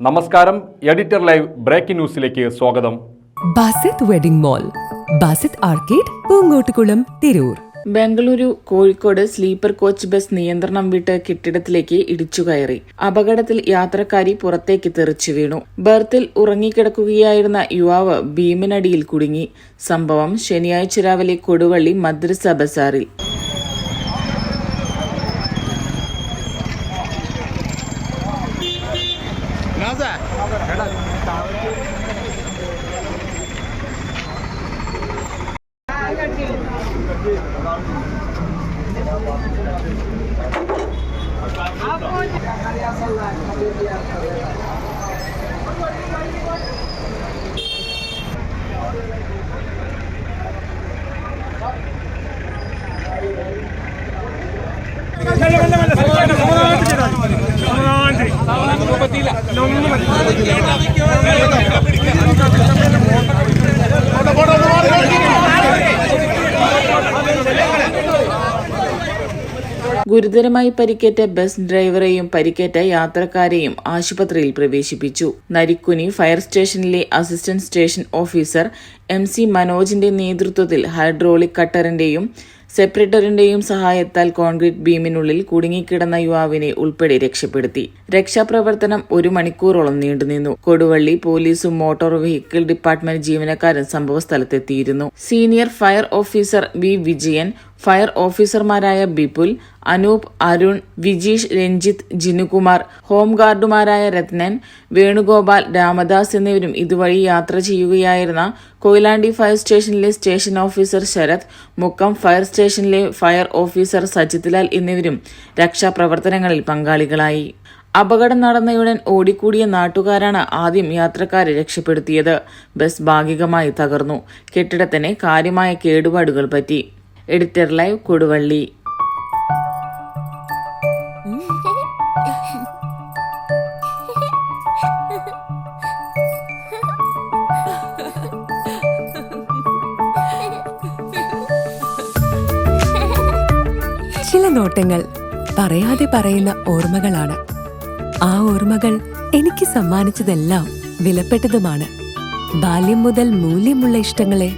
നമസ്കാരം editor live breaking ന്യൂസിലേക്ക് സ്വാഗതം. Basith wedding mall Basith arcade Poongottukulam Tirur. Bengaluru Kozhikode sleeper coach bus നിയന്ത്രണം വിട്ട് കെട്ടിടത്തിലേക്ക് ഇടിച്ചുകയറി അപകടത്തിൽ യാത്രക്കാരി പുറത്തേക്ക് തെറിച്ചു വീണു. ബർത്തിൽ ഉറങ്ങിക്കിടക്കുകയായിരുന്ന യുവാവ് ഭീമനടിയിൽ കുടുങ്ങി. സംഭവം ശനിയാഴ്ച രാവിലെ കൊടുവള്ളി മദ്രസ ബസാറിൽ. Apa? ഗുരുതരമായി പരിക്കേറ്റ ബസ് ഡ്രൈവറെയും പരിക്കേറ്റ യാത്രക്കാരെയും ആശുപത്രിയിൽ പ്രവേശിപ്പിച്ചു. നരിക്കുനി ഫയർ സ്റ്റേഷനിലെ assistant station officer M C മനോജിന്റെ നേതൃത്വത്തിൽ ഹൈഡ്രോളിക് കട്ടറിന്റെയും സെപ്പറേറ്ററിന്റെയും സഹായത്താൽ കോൺക്രീറ്റ് ബീമിനുള്ളിൽ കുടുങ്ങിക്കിടന്ന യുവാവിനെ ഉൾപ്പെടെ രക്ഷപ്പെടുത്തി. രക്ഷാപ്രവർത്തനം ഒരു മണിക്കൂറോളം നീണ്ടുനിന്നു. കൊടുവള്ളി പോലീസും മോട്ടോർ വെഹിക്കിൾ ഡിപ്പാർട്ട്മെന്റ് ജീവനക്കാരും സംഭവസ്ഥലത്തെത്തിയിരുന്നു. Senior fire officer V Vijayan fire ഓഫീസർമാരായ ബിപുൽ അനൂപ് അരുൺ വിജീഷ് രഞ്ജിത്ത് ജിനുകുമാർ ഹോംഗാർഡുമാരായ രത്നൻ വേണുഗോപാൽ രാമദാസ് എന്നിവരും ഇതുവഴി യാത്ര ചെയ്യുകയായിരുന്ന കൊയിലാണ്ടി ഫയർ സ്റ്റേഷനിലെ station officer Sarath Mukkam fire സ്റ്റേഷനിലെ ഫയർ ഓഫീസർ സജിത്ലാൽ എന്നിവരും രക്ഷാപ്രവർത്തനങ്ങളിൽ പങ്കാളികളായി. അപകടം നടന്നയുടൻ ഓടിക്കൂടിയ നാട്ടുകാരാണ് ആദ്യം യാത്രക്കാരെ രക്ഷപ്പെടുത്തിയത്. ബസ് ഭാഗികമായി തകർന്നു. കെട്ടിടത്തിന് കാര്യമായ കേടുപാടുകൾ പറ്റി. എഡിറ്റർ ലൈവ് കൊടുവള്ളി ചില നോട്ടങ്ങൾ പറയാതെ പറയുന്ന ഓർമ്മകളാണ്. ആ ഓർമ്മകൾ എനിക്ക് സമ്മാനിച്ചതെല്ലാം വിലപ്പെട്ടതുമാണ്. ബാല്യം മുതൽ മൂല്യമുള്ള ഇഷ്ടങ്ങളെ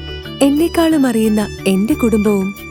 എന്നെക്കാളും അറിയുന്ന എന്റെ കുടുംബവും